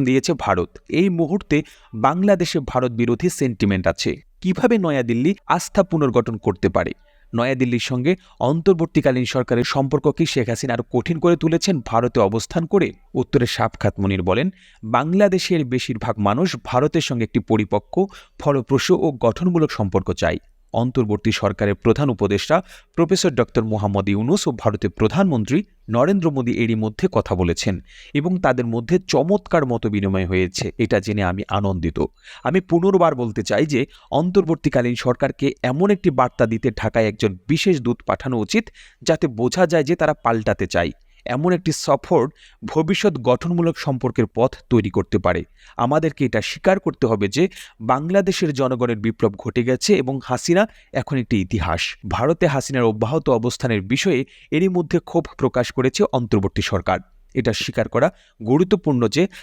দিয়েছে ভারত। এই মুহূর্তে বাংলাদেশে ভারত বিরোধী সেন্টিমেন্ট আছে। কীভাবে নয়াদিল্লি আস্থা পুনর্গঠন করতে পারে? নয়াদিল্লির সঙ্গে অন্তর্বর্তীকালীন সরকারের সম্পর্ক কি শেখ হাসিনা আরও কঠিন করে তুলেছেন ভারতে অবস্থান করে? উত্তরে সাবখাত মনির বলেন, বাংলাদেশের বেশিরভাগ মানুষ ভারতের সঙ্গে একটি পরিপক্ক, ফলপ্রসূ ও গঠনমূলক সম্পর্ক চায়। অন্তর্বর্তী সরকারের প্রধান উপদেষ্টা প্রফেসর ডক্টর মোহাম্মদ ইউনুস ও ভারতের প্রধানমন্ত্রী নরেন্দ্র মোদী এরই মধ্যে কথা বলেছেন এবং তাদের মধ্যে চমৎকার মতো বিনিময় হয়েছে। এটা জেনে আমি আনন্দিত। আমি পুনর্বার বলতে চাই যে, অন্তর্বর্তীকালীন সরকারকে এমন একটি বার্তা দিতে ঢাকায় একজন বিশেষ দূত পাঠানো উচিত যাতে বোঝা যায় যে তারা পাল্টাতে চায়। এমন একটি সফর ভবিষ্যৎ গঠনমূলক সম্পর্কের পথ তৈরি করতে পারে। আমাদেরকে এটা স্বীকার করতে হবে যে বাংলাদেশের জনগণের বিপ্লব ঘটে গেছে এবং হাসিনা এখন একটি ইতিহাস। ভারতে হাসিনার অব্যাহত অবস্থানের বিষয়ে এরই মধ্যে ক্ষোভ প্রকাশ করেছে অন্তর্বর্তী সরকার। এটা স্বীকার করা গুরুত্বপূর্ণ যে